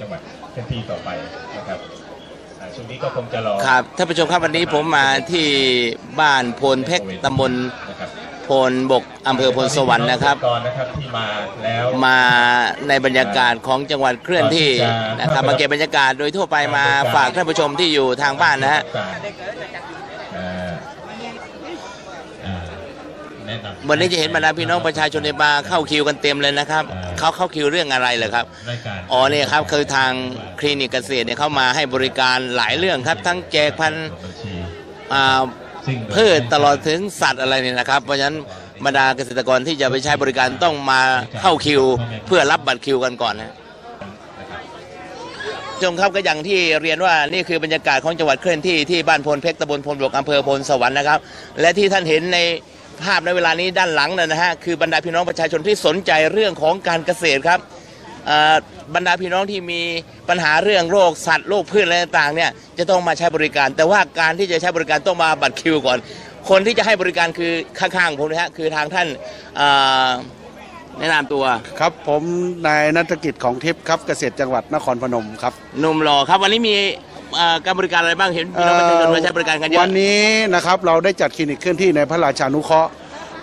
จังหวัดเคลื่อนที่ต่อไปนะครับอ่าช่วงนี้ก็คงจะรอครับท่านผู้ชมครับวันนี้ผมมาที่บ้านโพนเพชรตำบลนะครับโพนบกอำเภอโพนสวรรค์นะครับก่อนนะครับที่มาแล้วมาในบรรยากาศของจังหวัดเคลื่อนที่นะครับมาเก็บบรรยากาศโดยทั่วไปมาฝากท่านผู้ชมที่อยู่ทางบ้านนะฮะ เอ่อเอ่อแนะนำ วันนี้จะเห็นบรรดาพี่น้องประชาชนในมาเข้าคิวกันเต็มเลยนะครับเขาเข้าคิวเรื่องอะไรเหรอครับรายการอ๋อเนี่ยครับคือทางคลินิกเกษตรเนี่ยเข้ามาให้บริการหลายเรื่องครับ ทั้งแจกพันธุ์บัญชีอ่าซึ่งพืชตลอดถึงสัตว์อะไรเนี่ยนะครับ เพราะฉะนั้นบรรดาเกษตรกรที่จะไปใช้บริการต้องมาเข้าคิว เพื่อรับบัตรคิวกันก่อนนะนะครับผู้ชมครับก็อย่างที่เรียนว่านี่คือบรรยากาศของจังหวัดเคลื่อนที่ที่บ้านโพนเพชรตำบลโพนบวกอำเภอโพนสวรรค์นะครับ และที่ท่านเห็นใน ภาพในเวลานี้ด้านหลังนั่นนะฮะคือบรรดาพี่น้องประชาชนที่สนใจเรื่องของการเกษตรครับอ่าบรรดาพี่น้องที่มีปัญหาเรื่องโรคสัตว์โรคพืชอะไรต่างๆเนี่ยจะต้องมาใช้บริการ แต่ว่าการที่จะใช้บริการต้องมาบัตรคิวก่อน คนที่จะให้บริการคือข้างๆผมนะฮะคือทางท่านอ่าแนะนำตัวครับผมนายนัฐกิจของทิพย์ครับเกษตรจังหวัดนครพนมครับหนุ่มหล่อครับวันนี้มี อ่าการบริการอะไรบ้างเห็นพี่น้องประชาชนมาใช้บริการกันเยอะ วันนี้นะครับเราได้จัดคลินิกเคลื่อนที่ในพระราชานุเคราะห์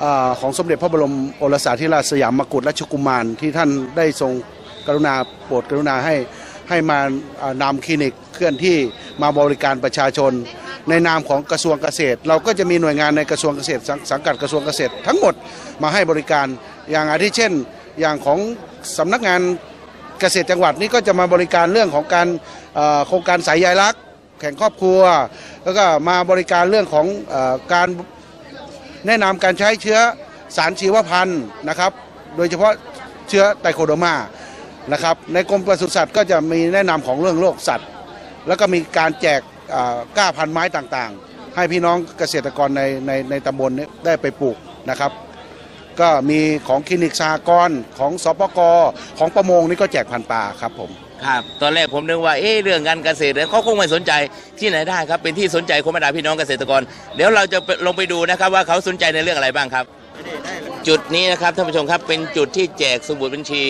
เอ่อของสมเด็จพระบรมโอรสาธิราชสยามกุฎราชกุมารที่ท่านได้ทรงกรุณาโปรดกรุณาให้ให้มาเอ่อนำคลินิกเคลื่อนที่มาบริการประชาชน ในนามของกระทรวงเกษตร เราก็จะมีหน่วยงานในกระทรวงเกษตรสังสังกัดกระทรวงเกษตร ทั้งหมดมาให้บริการอย่างอาทิเช่น อย่างของสำนักงาน เกษตรจังหวัดนี่ก็จะมาบริการเรื่องของการเอ่อ โครงการสายใยรักแข่งครอบครัว แล้วก็มาบริการเรื่องของอการแนะนำการใช้เชื้อสารชีวพันธุ์นะครับ โดยเฉพาะเชื้อไตโคโดมานะครับ ในกรมปศุสัตว์ก็จะมีแนะนำของเรื่องโรคสัตว์ แล้วก็มีการแจกก้าพันธุ์ไม้ต่างๆ ให้พี่น้องเกษตรกรในในในตำบลนี้ได้ไปปลูกนะครับ ก็มีของคลินิกสหกรของสปกของประมงนี่ก็แจกพันปลาครับผม ครับตอนแรกผมนึกว่าเอ๊ะเรื่องการเกษตรเนี่ยเขาคงไม่สนใจที่ไหนได้ครับเป็นที่สนใจของบรรดาพี่น้องเกษตรกร เดี๋ยวเราจะลงไปดูนะครับว่าเขาสนใจในเรื่องอะไรบ้างครับ จุดนี้นะครับท่านผู้ชมครับเป็นจุดที่แจกสมุดบัญชี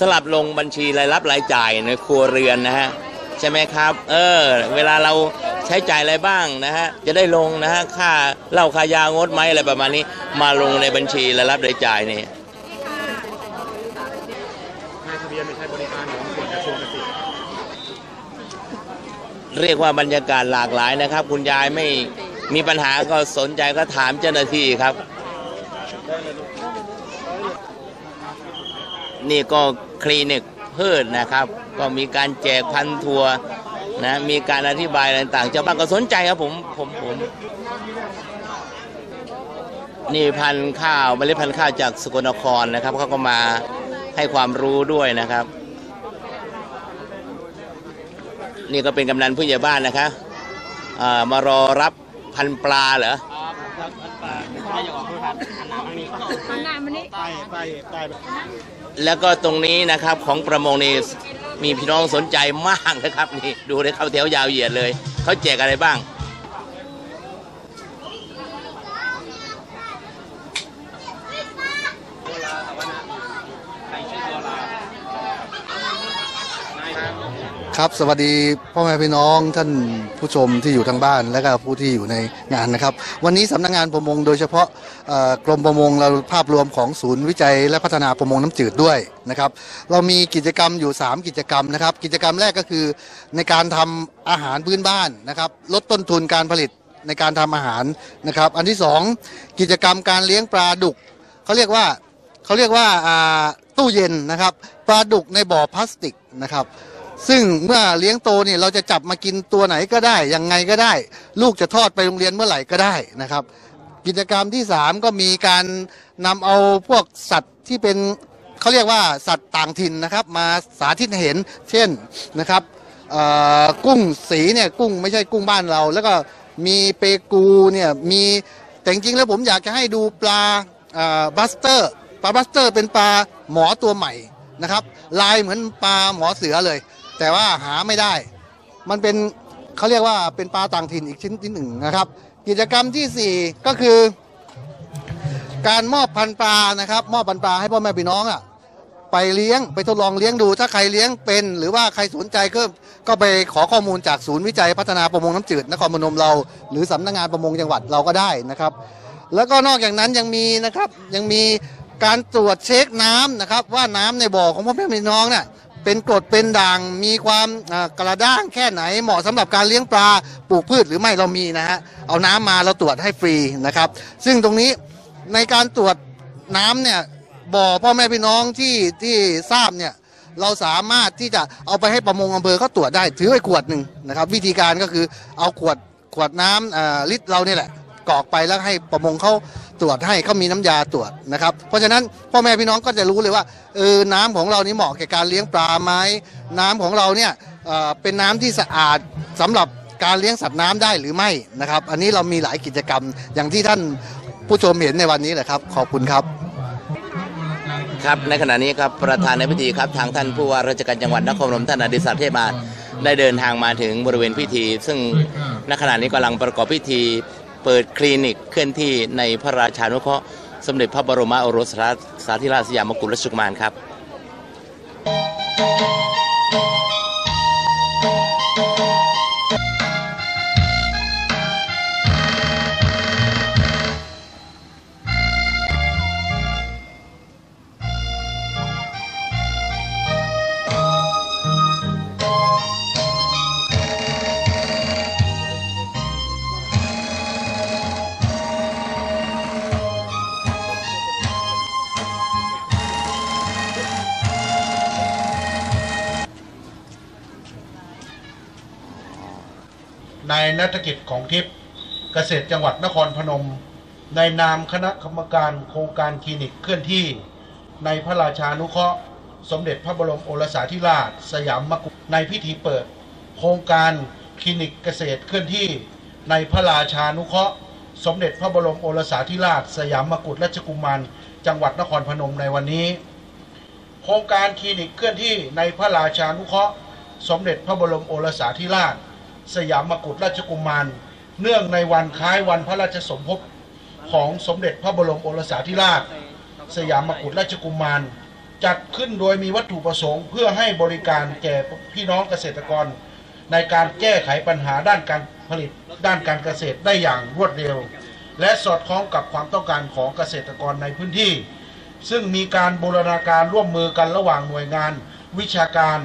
สลับลงบัญชีรายรับรายจ่ายในครัวเรือนนะฮะใช่ไหมครับ เออ เวลาเราใช้จ่ายอะไรบ้างนะฮะจะได้ลงนะฮะค่าเหล้าค่ายางดไหมอะไรประมาณนี้ มาลงในบัญชีรายรับรายจ่ายนี่ เรียกว่าบรรยากาศหลากหลายนะครับ คุณยายไม่มีปัญหาก็สนใจก็ถามเจ้าหน้าที่ครับ นี่ก็คลินิกพืชนะครับ ก็มีการแจกพันทัวร์นะมีการอธิบายอะไรต่างๆชาวบ้านก็สนใจครับผมผมผมนี่พันข้าวเมล็ดพันธุ์ข้าวจากสกลนครนะครับเขาก็มาให้ความรู้ด้วยนะครับ นี่ก็เป็นกำนันผู้ใหญ่บ้านนะคะอ่ามารอรับพันธุ์ปลาเหรอแล้วก็ตรงนี้นะครับของประมงนี่มีพี่น้องสนใจมากนะครับนี่ดูเลยเข้าแถวยาวเหยียดเลยเขาแจกอะไรบ้าง ครับสวัสดีพ่อแม่พี่น้องท่านผู้ชมที่อยู่ทางบ้านและก็ผู้ที่อยู่ในงานนะครับ วันนี้สำนักงานประมง โดยเฉพาะกรมประมงเราภาพรวมของศูนย์วิจัย และพัฒนาประมงน้ำจืดด้วยนะครับ เรามีกิจกรรมอยู่ 3 กิจกรรมนะครับ กิจกรรมแรกก็คือในการทำอาหารพื้นบ้านนะครับ ลดต้นทุนการผลิตในการทำอาหารนะครับ อันที่สองกิจกรรมการเลี้ยงปลาดุกเขาเรียกว่าเขาเรียกว่าตู้เย็นนะครับปลาดุกในบ่อพลาสติกนะครับ ซึ่งเมื่อเลี้ยงโตเนี่ยเราจะจับมากินตัวไหนก็ได้ยังไงก็ได้ ลูกจะทอดไปโรงเรียนเมื่อไหร่ก็ได้นะครับ กิจกรรมที่ 3 ก็มีการนำเอาพวกสัตว์ที่เป็นเขาเรียกว่าสัตว์ต่างถิ่นนะครับ มาสาธิตให้เห็น เช่นนะครับเอ่อกุ้งสีเนี่ยกุ้งไม่ใช่กุ้งบ้านเรา แล้วก็มีเปกูเนี่ยมีแต่จริงๆแล้วผมอยากจะให้ดูปลาบัสเตอร์ปลาบัสเตอร์เป็นปลาหมอตัวใหม่นะครับลายเหมือนปลาหมอเสือเลย แต่ว่าหาไม่ได้ มันเป็นเขาเรียกว่าเป็นปลาต่างถิ่นอีกชิ้นที่หนึ่งนะครับ กิจกรรมที่ 4 ก็คือ การมอบพันปลานะครับ มอบพันปลาให้พ่อแม่พี่น้องอะไปเลี้ยงไปทดลองเลี้ยงดู ถ้าใครเลี้ยงเป็น หรือว่าใครสนใจก็ก็ไปขอข้อมูลจากศูนย์วิจัยพัฒนาประมงน้ำจืดนครพนมเรา หรือสำนักงานประมงจังหวัดเราก็ได้นะครับ แล้วก็นอกจากนั้นยังมีนะครับยังมีการตรวจเช็คน้ำนะครับ ว่าน้ำในบ่อของพ่อแม่พี่น้องเนี่ย เป็นกรดเป็นด่างมีความกระด้างแค่ไหนเหมาะสำหรับการเลี้ยงปลาปลูกพืชหรือไม่เรามีนะฮะเอาน้ำมาเราตรวจให้ฟรีนะครับ ซึ่งตรงนี้ในการตรวจน้ำเนี่ยบ่อพ่อแม่พี่น้องที่ที่ทราบเนี่ยเราสามารถที่จะเอาไปให้ประมงอำเภอเขาตรวจได้ถือไว้ขวดหนึ่งนะครับ วิธีการก็คือเอาขวดขวดน้ำอ่าลิตรเราเนี่ยแหละกรอกไปแล้วให้ประมงเขา ตรวจให้เขามีน้ำยาตรวจนะครับ เพราะฉะนั้นพ่อแม่พี่น้องก็จะรู้เลยว่าเออน้ำของเรานี่เหมาะแก่การเลี้ยงปลาไหมน้ำของเราเนี่ยเอ่อเป็นน้ำที่สะอาดสำหรับการเลี้ยงสัตว์น้ำได้หรือไม่นะครับ อันนี้เรามีหลายกิจกรรมอย่างที่ท่านผู้ชมเห็นในวันนี้แหละครับ ขอบคุณครับครับในขณะนี้ครับประธานในพิธีครับทางท่านผู้ว่าราชการจังหวัดนครพนมท่านอดิศักดิ์เทพมาได้เดินทางมาถึงบริเวณพิธี ซึ่งณขณะนี้กำลังประกอบพิธี เปิดคลินิกเคลื่อนที่ในพระราชานุเคราะห์สมเด็จพระบรมโอรสสาธิราชสยามกุฎราชกุมารครับ นัฐกิจของทิพย์เกษตรจังหวัดนครพนม ในนามคณะกรรมการโครงการคลินิกเคลื่อนที่ ในพระราชานุเคราะห์ สมเด็จพระบรมโอรสาธิราช สยามกุฎในพิธีเปิด โครงการคลินิกเกษตรเคลื่อนที่ ในพระราชานุเคราะห์ สมเด็จพระบรมโอรสาธิราช สยามกุฎราชกุมารจังหวัดนครพนมในวันนี้ โครงการคลินิกเคลื่อนที่ในพระราชานุเคราะห์ สมเด็จพระบรมโอรสาธิราช สยามกุฎราชกุมาร เนื่องในวันคล้ายวันพระราชสมภพของสมเด็จพระบรมโอรสาธิราช สยามกุฎราชกุมาร จัดขึ้นโดยมีวัตถุประสงค์ เพื่อให้บริการแก่พี่น้องเกษตรกร ในการแก้ไขปัญหาด้านการผลิตด้านการเกษตรได้อย่างรวดเร็ว และสอดคล้องกับความต้องการของเกษตรกรในพื้นที่ ซึ่งมีการบูรณาการร่วมมือกันระหว่างหน่วยงาน วิชาการ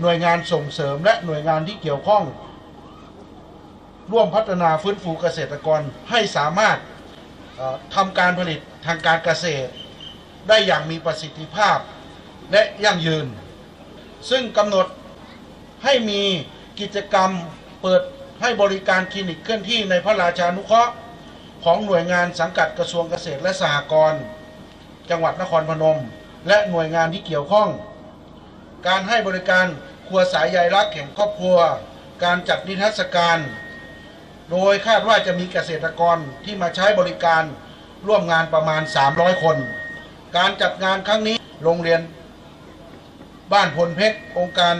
หน่วยงานส่งเสริมและหน่วยงานที่เกี่ยวข้อง ร่วมพัฒนาฟื้นฟูเกษตรกรให้สามารถทำการผลิตทางการเกษตร ได้อย่างมีประสิทธิภาพและยั่งยืน ซึ่งกำหนดให้มีกิจกรรมเปิดให้บริการคลินิกเคลื่อนที่ในพระราชานุเคราะห์ของหน่วยงานสังกัดกระทรวงเกษตรและสหกรณ์จังหวัดนครพนม และหน่วยงานที่เกี่ยวข้อง การให้บริการครัวสายใยรักแห่งครอบครัว การจัดนิทรรศการ โดยคาดว่าจะมีเกษตรกรที่มาใช้บริการร่วมงานประมาณ 300 คน การจัดงานครั้งนี้โรงเรียนบ้านพลเพชรองค์การ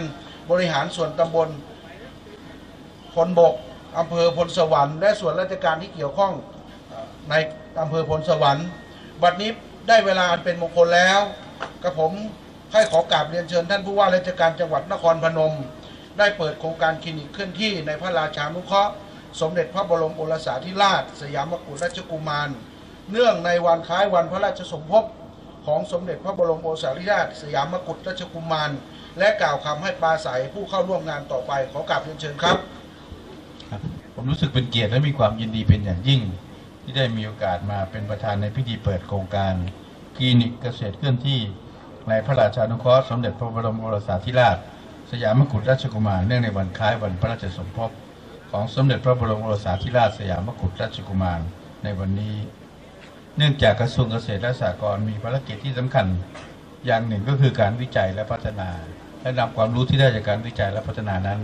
บริหารส่วนตำบลพลบกอำเภอพลสวรรค์และส่วนราชการที่เกี่ยวข้องในอำเภอพลสวรรค์ บัดนี้ได้เวลาอันเป็นมงคลแล้วกระผมให้ขอกราบเรียนเชิญท่านผู้ว่าราชการจังหวัดนครพนม ได้เปิดโครงการคลินิกเคลื่อนที่ในพระราชานุเคราะห์ สมเด็จพระบรมโอรสาธิราช สยามกุฎราชกุมาร เนื่องในวันคล้ายวันพระราชสมภพของสมเด็จพระบรมโอรสาธิราช สยามกุฎราชกุมาร และกล่าวคำให้ปราศัยผู้เข้าร่วมงานต่อไปขอกราบเรียนเชิญครับ ผมรู้สึกเป็นเกียรติและมีความยินดีเป็นอย่างยิ่ง ที่ได้มีโอกาสมาเป็นประธานในพิธีเปิดโครงการคลินิกเกษตรเคลื่อนที่ในพระราชานุเคราะห์สมเด็จพระบรมโอรสาธิราช สยามกุฎราชกุมารเนื่องในวันคล้ายวันพระราชสมภพ ของสมเด็จพระบรมโอรสาธิราชสยามกุฎราชกุมารในวันนี้ เนื่องจากกระทรวงเกษตรและสหกรณ์มีภารกิจที่สำคัญอย่างหนึ่งก็คือการวิจัยและพัฒนา และนำความรู้ที่ได้จากการวิจัยและพัฒนานั้น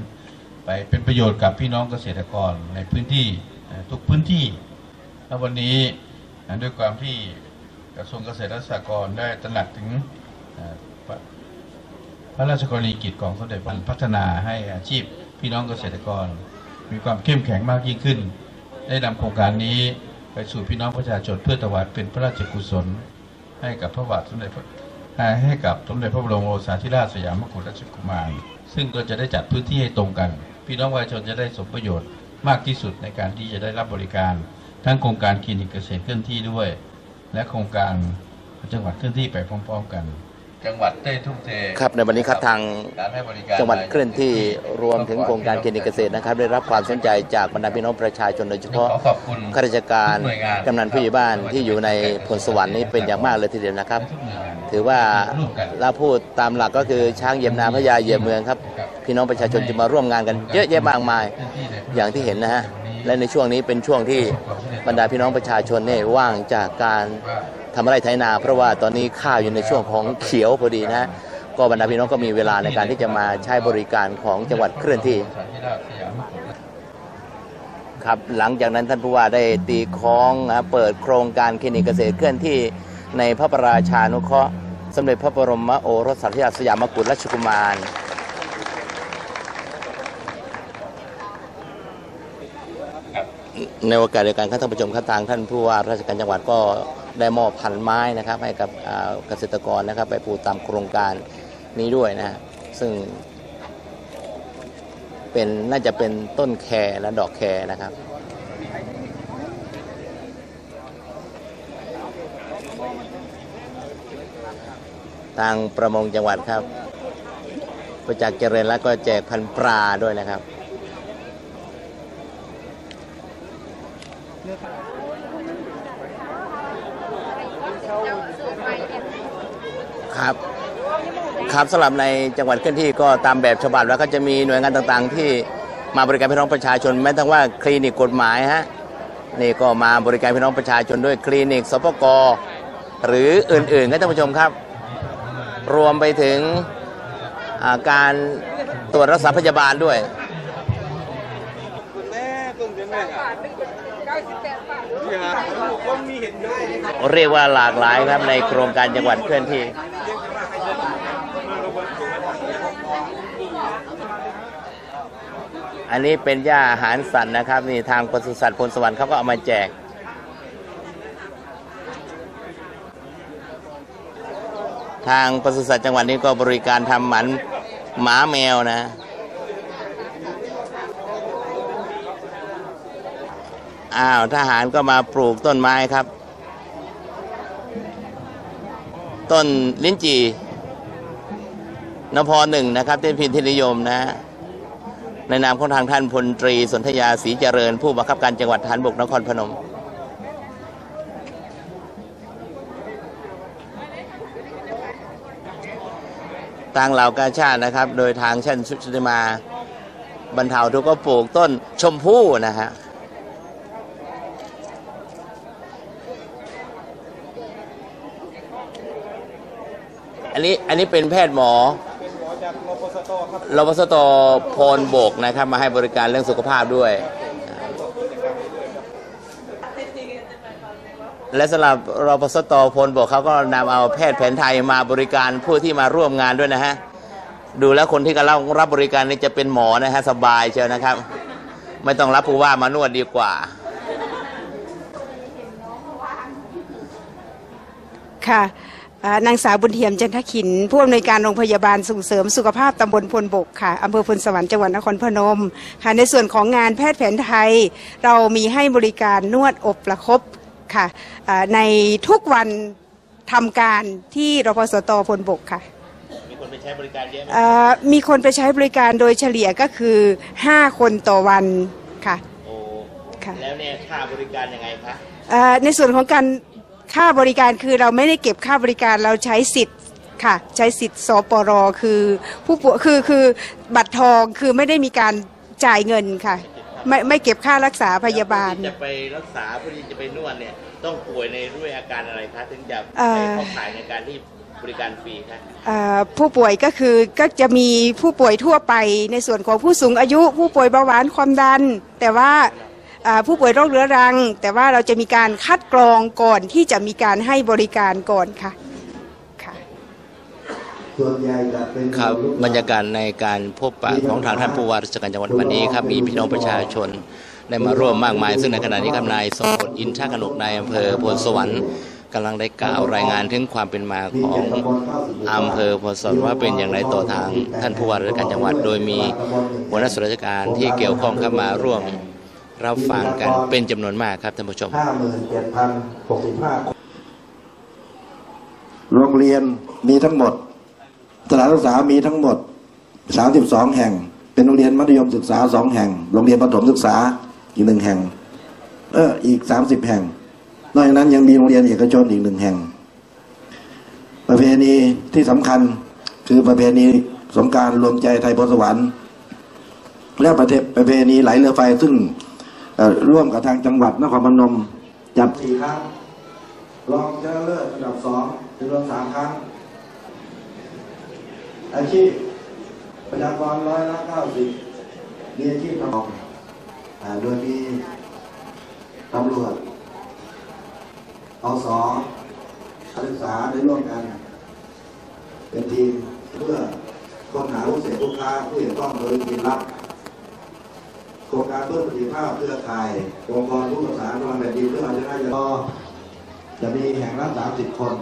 ไปเป็นประโยชน์กับพี่น้องเกษตรกรในพื้นที่ทุกพื้นที่และวันนี้ด้วยความที่กระทรวงเกษตรและสหกรณ์ได้ตระหนักถึงพระพระราชกรณียกิจของสมเด็จพระพัฒนาให้อาชีพพี่น้องเกษตรกร มีความเข้มแข็งมากยิ่งขึ้น ได้นำโครงการนี้ไปสู่พี่น้องประชาชนเพื่อถวายเป็นพระราชกุศล ให้กับพระบาทสมเด็จพระให้กับสมเด็จพระบรมโอรสาธิราชสยามกุฎราชกุมาร ซึ่งก็จะได้จัดพื้นที่ให้ตรงกัน พี่น้องประชาชนจะได้สมประโยชน์มากที่สุดในการที่จะได้รับบริการ ทั้งโครงการคลินิกเกษตรเคลื่อนที่ด้วย และโครงการจังหวัดเคลื่อนที่ไปพร้อม ๆ กัน จังหวัดได้ทุ่มเทครับในวันนี้ครับทางการให้บริการจังหวัดเคลื่อนที่รวมถึงโครงการคลินิกเกษตรนะครับ ได้รับความสนใจจากบรรดาพี่น้องประชาชนโดยเฉพาะขอขอบคุณข้าราชการทุหน่วยงนกำนันผู้ใหญ่บ้านที่อยู่ในพลสวรรค์นี้เป็นอย่างมากเลยทีเดียวนะครับทุกหน่วยงานถือว่าร่วมกันเราพูดตามหลักก็คือช้างเหยียบนาพญาเหยียบเมืองครับพี่น้องประชาชนจะมาร่วมงานกันเยอะแยะมากมายอย่างที่เห็นนะฮะและในช่วงนี้เป็นช่วงที่บรรดาพี่น้องประชาชนเนี่ยว่างจากการ ทำไร่ไถนา เพราะว่าตอนนี้ข้าวอยู่ในช่วงของเขียวพอดีนะฮะก็บรรดาพี่น้องก็มีเวลาในการที่จะมาใช้บริการของจังหวัดเคลื่อนที่สาธิราชสยามกุฎราชครับหลังจากนั้นท่านผู้ว่าได้ตีคล้องนะเปิดโครงการคลินิกเกษตรเคลื่อนที่ในพระบราชานุเคราะห์สมเด็จพระบรมโอรสสัตยาสยามกุฎราชกุมารในโอกาสเดียวกันครับท่านผู้ชมครับทางท่านผู้ว่าราชการจังหวัดก็ ได้มอบพันไม้นะครับให้กับเกษตรกรนะครับ ไปปลูกตามโครงการนี้ด้วยนะซึ่ง เป็นน่าจะเป็นต้นแครและดอกแครนะครับทางประมงจังหวัดครับ ประจักษ์เจริญแล้วก็แจกพันปลาด้วยนะครับ ครับ ครับสำหรับในจังหวัดเคลื่อนที่ก็ตามแบบฉบับแล้วก็จะมีหน่วยงานต่างๆ ที่มาบริการพี่น้องประชาชนแม้แต่ว่าคลินิกกฎหมายฮะนี่ก็มาบริการพี่น้องประชาชนด้วยคลินิกสปกหรืออื่นๆครับท่านผู้ชมครับ รวมไปถึงอ่าการตรวจรักษาพยาบาลด้วยเรียกว่าหลากหลายครับในโครงการจังหวัดเคลื่อนที่ อันนี้เป็นหญ้าอาหารสัตว์นะครับ นี่ทางปศุสัตว์พลสวรรค์เขาก็เอามาแจก ทางปศุสัตว์จังหวัดนี้ก็บริการทำหมันหมาแมวนะอ้าวทหารก็มาปลูกต้นไม้ครับ ต้นลิ้นจี่นพหนึ่งนะครับเป็นพินที่นิยมนะ ในนามของทางท่านพลตรีสนธยาศรีเจริญ ผู้บังคับการจังหวัดทหารบกนครพนมทางเหล่ากาชาตินะครับ โดยทางเช่นชุติมาบรรเทาทุกข์ก็ปลูกต้นชมพู่นะฮะอันนี้อันนี้เป็นแพทย์หมอ รพสตพลบกนะครับ มาให้บริการเรื่องสุขภาพด้วย และสำหรับรพสตพลบกเขาก็นำเอาแพทย์แผนไทยมาบริการผู้ที่มาร่วมงานด้วยนะฮะ ดูแล้วคนที่กำลังรับบริการนี่จะเป็นหมอนะฮะสบายเชียวนะครับ ไม่ต้องรับผู้ว่ามานวดดีกว่า ค่ะ นางสาวบุญเทียมจันทขิน ผู้อำนวยการโรงพยาบาลส่งเสริมสุขภาพตำบลพลบกค่ะอำเภอพลสวรรค์จังหวัดนครพนมค่ะในส่วนของงานแพทย์แผนไทย เรามีให้บริการนวดอบประคบค่ะอ่าในทุกวันทำการที่รพสตพลบกค่ะมีคนไปใช้บริการเยอะไหมอ่ามีคนไปใช้บริการโดยเฉลี่ยก็คือ 5 คนต่อวันค่ะโอ้ค่ะแล้วเนี่ยค่าบริการยังไงคะเอ่อในส่วนของการ ค่าบริการคือเราไม่ได้เก็บค่าบริการเราใช้สิทธิ์ค่ะ ใช้สิทธิ์สปรคือผู้ป่วยคือคือบัตรทองคือไม่ได้มีการจ่ายเงินค่ะ ไม่ไม่เก็บค่ารักษาพยาบาลผู้ที่จะไปรักษาผู้ที่จะไปนวดเนี่ยต้องป่วยในด้วยอาการอะไรคะถึงจะเอ่อให้เข้าข่ายในการที่บริการฟรีคะเอ่อผู้ป่วยก็คือก็จะมีผู้ป่วยทั่วไปในส่วนของผู้สูงอายุ ผู้ป่วยเบาหวานความดัน แต่ว่าอ่า ผู้ป่วยโรคเรื้อรัง แต่ว่าเราจะมีการคัดกรองก่อนที่จะมีการให้บริการก่อนค่ะค่ะครับบรรยากาศในการพบปะของทางท่านผู้ว่าราชการจังหวัดวันนี้ครับมีพี่น้องประชาชนได้มาร่วมมากมาย ซึ่งในขณะนี้ครับนายสมพลอินทรกนกนายอำเภอโพนสวรรค์กำลังได้กล่าวรายงานถึงความเป็นมาของอำเภอพลสนว่าเป็นอย่างไรต่อทางท่านผู้ว่าราชการจังหวัด โดยมีหัวหน้าส่วนราชการที่เกี่ยวข้องเข้ามาร่วม รับฟังกันเป็นจำนวนมากครับท่านผู้ชมห้าหมื่นเจ็ดพันหกสิบห้าโรงเรียนมีทั้งหมด สถานศึกษามีทั้งหมด 32 แห่ง เป็นโรงเรียนมัธยมศึกษา 2 แห่ง โรงเรียนประถมศึกษาอีกหนึ่งแห่ง เอออีก 30 แห่ง นอกจากนั้นยังมีโรงเรียนเอกชนอีกหนึ่งแห่ง ประเพณีที่สำคัญคือประเพณีสงการรวมใจไทยพลสวรรค์และประเทศประเพณีไหลเรือไฟซึ่ง ร่วมกับทางจังหวัดนครพนมจับสี่ครั้งรองชนะเลิศอันดับสองจำนวนสามครั้ง อาชีพประชากรร้อยละเก้าสิบมีอาชีพทำอ่าโดยมีตำรวจอสนักศึกษาได้ร่วมกัน เป็นทีมเพื่อค้นหาผู้เสพผู้ค้าผู้เกี่ยวข้องโดยทีมลับ โครงการเพิ่มประสิทธิภาพเครือข่ายองค์กรผู้ประสานงานแบบดีเพื่อเอาชนะจะจะมีแห่งละสามสิบคน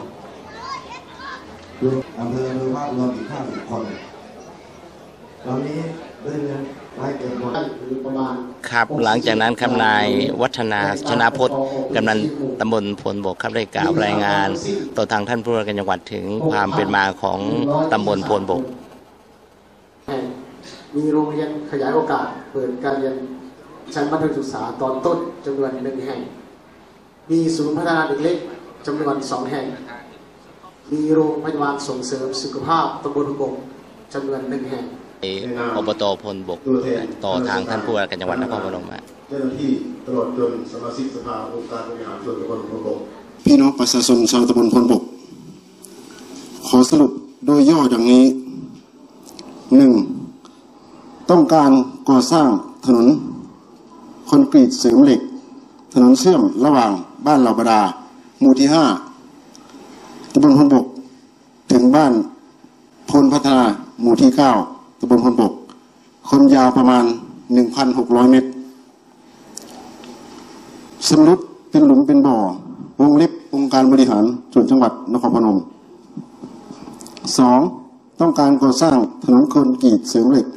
รวมอำเภอโดยภารวมอีกห้าสิบคน ตอนนี้ได้เงินรายเก็บหมดประมาณครับหลังจากนั้นครับนายวัฒนาชนะพจน์กำนันตำบลพลบกครับได้กล่าวรายงาน ต่อทางท่านผู้ว่าการจังหวัดถึงความเป็นมาของตำบลพลบก มีโรงเรียนขยายโอกาส เปิดการเรียนชั้นมัธยมศึกษาตอนต้นจำนวนหนึ่งแห่ง มีศูนย์พัฒนาเด็กเล็กจำนวนสองแห่ง มีโรงพยาบาลส่งเสริมสุขภาพตำบลบกจำนวนหนึ่งแห่งอบตพลบกต่อทางท่านผู้ว่าการจังหวัดนครพนมฮะเจ้าหน้าที่ตลอดจนสมาชิกสภาองค์การบริหารส่วนตำบลพลบกพี่น้องประชาชนชาวตำบลพลบก ขอสรุปโดยย่อดังนี้หนึ่ง ต้องการก่อสร้างถนนคอนกรีตเสริมเหล็ก ถนนเชื่อมระหว่างบ้านเหล่าบดาหมู่ที่ห้าตำบลพลบก ถึงบ้านพลพัฒนาหมู่ที่เก้าตำบลพลบกคนยาวประมาณ 1,600 เมตรสำรุดเป็นหลุมเป็นบ่อ วงเล็บองค์การบริหารส่วนจังหวัดนครพนมสองต้องการก่อสร้างถนนคอนกรีตเสริมเหล็ก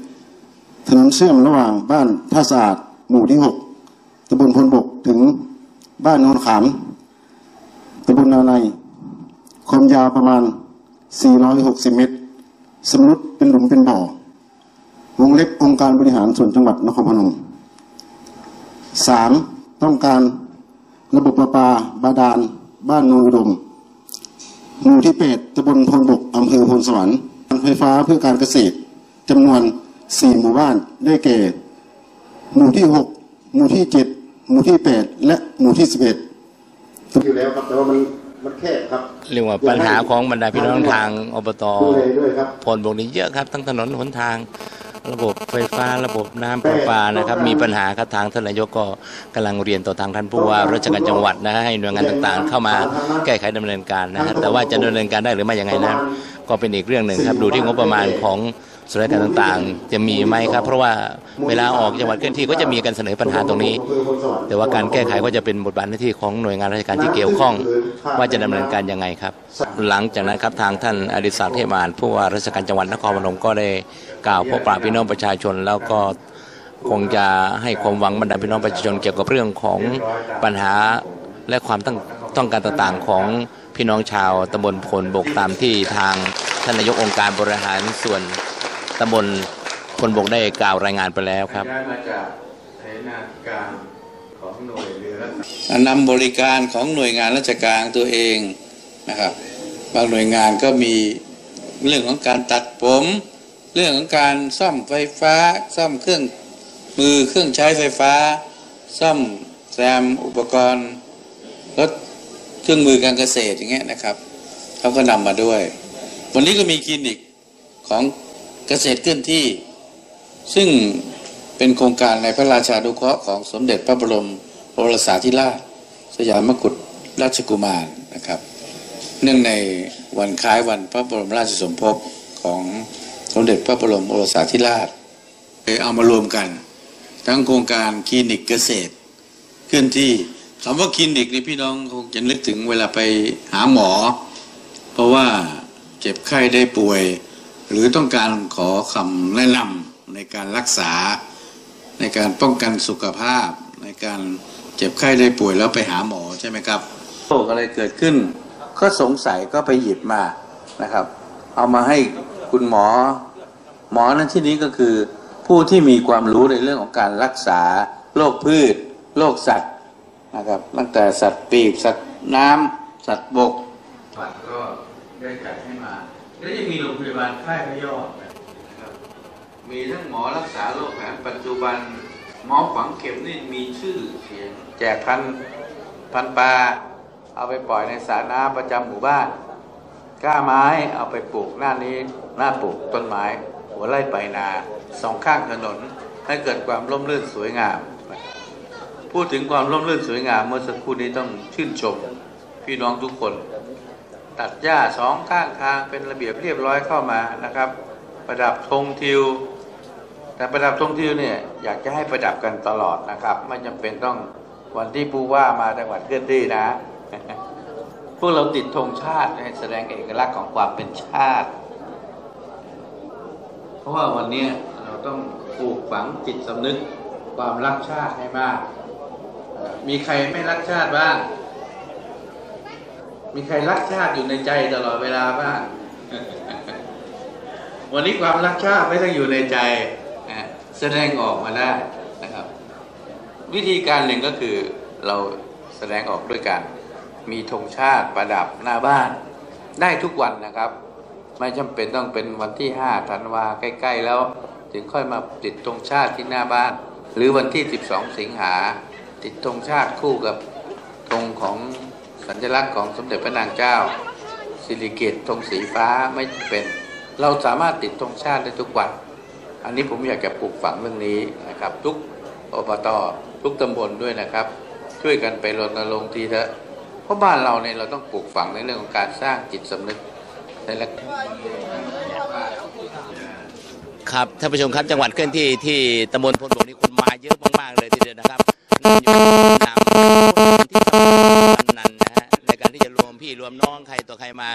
ถนนเชื่อมระหว่างบ้านท่าสะอาดหมู่ที่หกตำบลพลบกถึงบ้านโนนขามตำบลนาในความยาวประมาณ 460 เมตรสำรุดเป็นหลุมเป็นบ่อ วงเล็บองค์การบริหารส่วนจังหวัดนครพนมสามต้องการระบบประปาบาดาล บ้านโนนอุดม หมู่ที่แปดตำบลพลบกอำเภอพลสวรรค์ไฟฟ้าเพื่อการเกษตรจำนวน สี่หมู่บ้านได้แก่ หมู่ที่หกหมู่ที่เจ็ดหมู่ที่แปดและหมู่ที่สิบเอ็ดอยู่แล้วครับแต่ว่ามันมันแคบครับเรียกว่าปัญหาของบรรดาพี่น้องทางอบตดูแลด้วยครับพลบกนี้เยอะครับ ทั้งถนนหนทาง ระบบไฟฟ้าระบบน้ำประปานะครับ มีปัญหาครับทางท่านนายกก็กำลังเรียนต่อทางท่านผู้ว่าราชการจังหวัดนะฮะให้หน่วยงานต่างๆ เข้ามาแก้ไขดำเนินการนะฮะแต่ว่าจะดำเนินการได้หรือไม่ยังไงนะก็เป็นอีกเรื่องหนึ่งครับ ดูที่งบประมาณของ ส่วนราชการต่างๆ จะมีไหมครับ เพราะว่าเวลาออกจังหวัดเคลื่อนที่ก็จะมีการเสนอปัญหาตรงนี้ แต่ว่าการแก้ไขก็จะเป็นบทบาทหน้าที่ของหน่วยงานราชการที่เกี่ยวข้อง ว่าจะดำเนินการยังไงครับ หลังจากนั้นครับทางท่านอดิศักดิ์เทพมานผู้ว่าราชการจังหวัดนครพนมก็ได้กล่าวพบปะพี่น้องประชาชนแล้วก็คงจะให้ความหวังบรรดาพี่น้องประชาชนเกี่ยวกับเรื่องของปัญหาและความต้องต้องการต่างๆของพี่น้องชาวตำบลพลบกตามที่ทางท่านนายกองค์การบริหารส่วน ตำบลพลบกได้กล่าวรายงานไปแล้วครับได้มาจากเสนาธิการของหน่วยเรือรักษานำบริการของหน่วยงานราชการตัวเองนะครับ บางหน่วยงานก็มีเรื่องของการตัดผม เรื่องของการซ่อมไฟฟ้า ซ่อมเครื่องมือเครื่องใช้ไฟฟ้า ซ่อมแซมอุปกรณ์รถเครื่องมือการเกษตรอย่างเงี้ยนะครับเขาก็นำมาด้วย วันนี้ก็มีคลินิกของ เกษตรเคลื่อนที่ ซึ่งเป็นโครงการในพระราชานุเคราะห์ของสมเด็จพระบรมโอรสาธิราช สยามกุฎราชกุมารนะครับ เนื่องในวันคล้ายวันพระบรมราชสมภพของสมเด็จพระบรมโอรสาธิราชเอามารวมกัน ทั้งโครงการคลินิกเกษตรเคลื่อนที่คำว่าคลินิกนี่พี่น้องคงจะนึกถึงเวลาไปหาหมอ เพราะว่าเจ็บไข้ได้ป่วย หรือต้องการขอคำแนะนำในการรักษา ในการป้องกันสุขภาพ ในการเจ็บไข้ได้ป่วยแล้วไปหาหมอใช่ไหมครับโรคอะไรเกิดขึ้น ก็สงสัยก็ไปหยิบมานะครับ เอามาให้คุณหมอ หมอนั้นที่นี้ก็คือ ผู้ที่มีความรู้ในเรื่องของการรักษาโรคพืชโรคสัตว์นะครับตั้งแต่สัตว์ปีกสัตว์น้ำสัตว์บกก็ได้จัดให้มา แล้วยังมีโรงพยาบาลค่ายพระยอดมีทั้งหมอรักษาโรคแผนปัจจุบัน หมอฝังเข็มนี่มีชื่อเสียง แจกพันพันปลาเอาไปปล่อยในสระน้ำประจำหมู่บ้านก้าไม้เอาไปปลูกหน้านี้หน้าปลูกต้นไม้ หัวไร่ไปนาสองข้างถนนให้เกิดความร่มรื่นสวยงาม พูดถึงความร่มรื่นสวยงามเมื่อสักครู่นี้ต้องชื่นชม พี่น้องทุกคน ตัดหญ้าสองข้างทางเป็นระเบียบเรียบร้อยเข้ามานะครับ ประดับธงทิว แต่ประดับธงทิวเนี่ยอยากจะให้ประดับกันตลอดนะครับ ไม่จำเป็นต้องวันที่ผู้ว่ามาจังหวัดเคลื่อนที่นะ พวกเราติดธงชาติแสดงเอกลักษณ์ของความเป็นชาติ เพราะว่าวันนี้เราต้องปลูกฝังจิตสำนึกความรักชาติให้มาก มีใครไม่รักชาติบ้าง มีใครรักชาติอยู่ในใจตลอดเวลาบ้างวันนี้ความรักชาติไม่ต้องอยู่ในใจแสดงออกมาได้นะครับ วิธีการหนึ่งก็คือเราแสดงออกด้วยการมีธงชาติประดับหน้าบ้าน ได้ทุกวันนะครับ ไม่จำเป็นต้องเป็นวันที่5ธันวาใกล้ ๆ แล้ว ถึงค่อยมาติดธงชาติที่หน้าบ้าน หรือวันที่12สิงหาติดธงชาติคู่กับธงของ สัญลักษณ์ของสมเด็จพระนางเจ้า สิริกิติ์ธงสีฟ้าไม่จำเป็น เราสามารถติดธงชาติได้ทุกวัน อันนี้ผมอยากจะปลูกฝังเรื่องนี้นะครับ ทุกอบตทุกตำบลด้วยนะครับ ช่วยกันไปรณรงค์ทีเถอะเพราะบ้านเราเนี่ยเราต้องปลูกฝังในเรื่องของการสร้างจิตสำนึกในลักครับท่านผู้ชมครับจังหวัดเคลื่อนที่ที่ตำบลพลบกนี่คนมาเยอะมากๆเลยทีเดียวนะครับ วมพี่รวมน้องใครตัวใครมา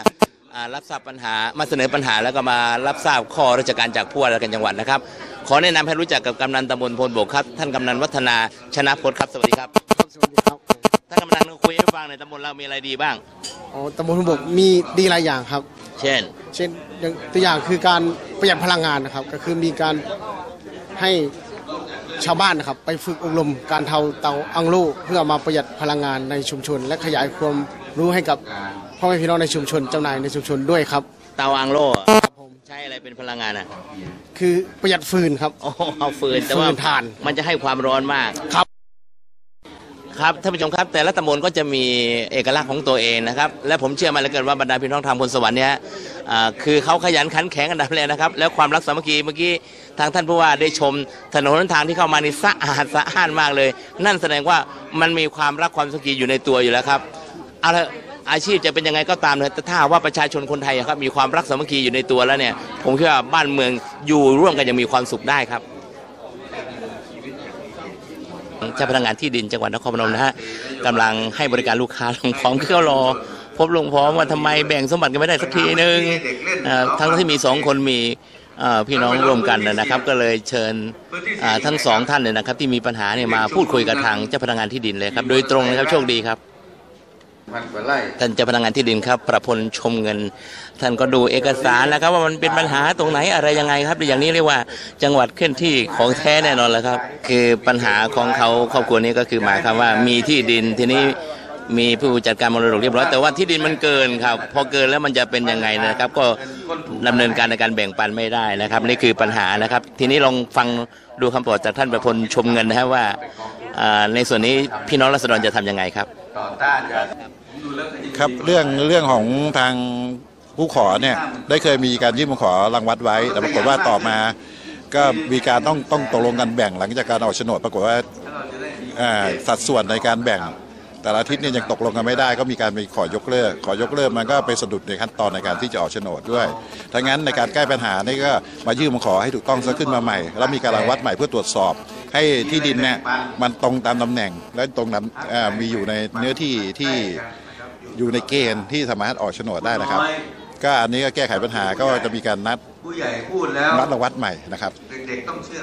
อ่ารับทราบปัญหามาเสนอปัญหาแล้วก็มารับทราบข้อราชการจากผู้ว่าราชการจังหวัดนะครับ ขอแนะนำให้รู้จักกับกำนันตำบลพลบกครับ ท่านกำนันวัฒนาชนะพจน์ครับสวัสดีครับสวัสดีครับท่านกำนันคุยให้ฟังในอยตำบลเรามีอะไรดีบ้างอ๋อตำบลทุ่งบกมีดีหลายอย่างครับ เช่น เช่นอย่างตัวอย่างคือการประหยัดพลังงานนะครับ ก็คือมีการให้ชาวบ้านนะครับไปฝึกอบรมการเทาเตาอังโลเพื่อมาประหยัดพลังงานในชุมชน และขยายความ รู้ให้กับพ่อแม่พี่น้องในชุมชนจำหน่ายในชุมชนด้วยครับ เตาอังโล่ใช้อะไรเป็นพลังงานอะคือประหยัดฟืนครับ โอ้เอาฟืนแต่ว่าฟืนถ่าน มันจะให้ความร้อนมาก ครับ ครับท่านผู้ชมครับ แต่ละตำบลก็จะมีเอกลักษณ์ของตัวเองนะครับ และผมเชื่อมาเหลือเกินว่าบรรดาพี่น้องทางพลสวรรค์เนี่ยอ่าคือเขาขยันขันแข็งกันดับเลยนะครับ แล้วความรักสามัคคีเมื่อกี้ทางท่านผู้ว่าได้ชมถนนหนทางที่เข้ามานี่สะอาดสะอ้านมากเลย นั่นแสดงว่ามันมีความรักความสามัคคีอยู่ในตัวอยู่แล้วครับเอาละอาชีพจะเป็นยังไงก็ตามเลยแต่ถ้าว่าประชาชนคนไทยครับมีความรักสามัคคีอยู่ในตัวแล้วเนี่ย ผมคิดว่าบ้านเมืองอยู่ร่วมกันอย่างมีความสุขได้ครับเจ้าพนักงานที่ดินจังหวัดนครพนมนะฮะกำลังให้บริการลูกค้าลงพร้อมเครื่องรอ พบลงพร้อมว่าทำไมแบ่งสมบัติกันไม่ได้สักทีนึงเอ่อทั้งที่มีสองคนมีพี่น้องร่วมกันนะครับ ก็เลยเชิญทั้งสองท่านเนี่ยนะครับ ที่มีปัญหาเนี่ยมาพูดคุยกับทางเจ้าพนักงานที่ดินเลยครับ โดยตรงนะครับโชคดีครับ พันกว่าไร่ท่านเจ้าพนักงานที่ดินครับ ประพลชมเงิน ท่านก็ดูเอกสารแล้วครับ ว่ามันเป็นปัญหาตรงไหนอะไรยังไงครับอย่างนี้เรียกว่าจังหวัดเคลื่อนที่ของแท้แน่นอนแล้วครับ คือปัญหาของเขาครอบครัวนี้ก็คือหมายความว่ามีที่ดินทีนี้มีผู้จัดการมรดกเรียบร้อยแต่ว่าที่ดินมันเกินครับ พอเกินแล้วมันจะเป็นยังไงนะครับ ก็ดำเนินการในการแบ่งปันไม่ได้นะครับ นี่คือปัญหานะครับ ทีนี้ลองฟังดูคำตอบจากท่านประพลชมเงินนะครับว่าอ่าในส่วนนี้พี่น้องรัษฎรจะทำยังไงครับต่อต้านจะผ มดูแล้วก็ยินดีครับเรื่องเรื่องของทางผู้ขอเนี่ยได้เคยมีการยื่นมาขอรังวัดไว้ แต่ปรากฏว่าต่อมา ก็มีการต้องต้องตกลงกันแบ่งหลังจากการออกโฉนดปรากฏว่าอ่าสัดส่วนในการแบ่ง แต่ละอาทิศเนี่ยยังตกลงกันไม่ได้ ก็มีการไปขอยกเลิก ขอยกเลิกมันก็ไปสะดุดในขั้นตอนในการที่จะออกโฉนดด้วยทั้งนั้นในการแก้ปัญหานี่ก็มายื่นมาขอให้ถูกต้องซะขึ้นมาใหม่ แล้วมีการรังวัดใหม่เพื่อตรวจสอบ ให้ที่ดินเนี่ยมันตรงตามตำแหน่งและตรงตามเอ่อมีอยู่ในเนื้อที่ที่ อยู่ในเกณฑ์ที่สามารถออกโฉนดได้นะครับ ก็อันนี้ก็แก้ไขปัญหาก็จะมีการนัดผู้ใหญ่พูดแล้วนัดระวัดใหม่นะครับ เด็กๆต้องเชื่อ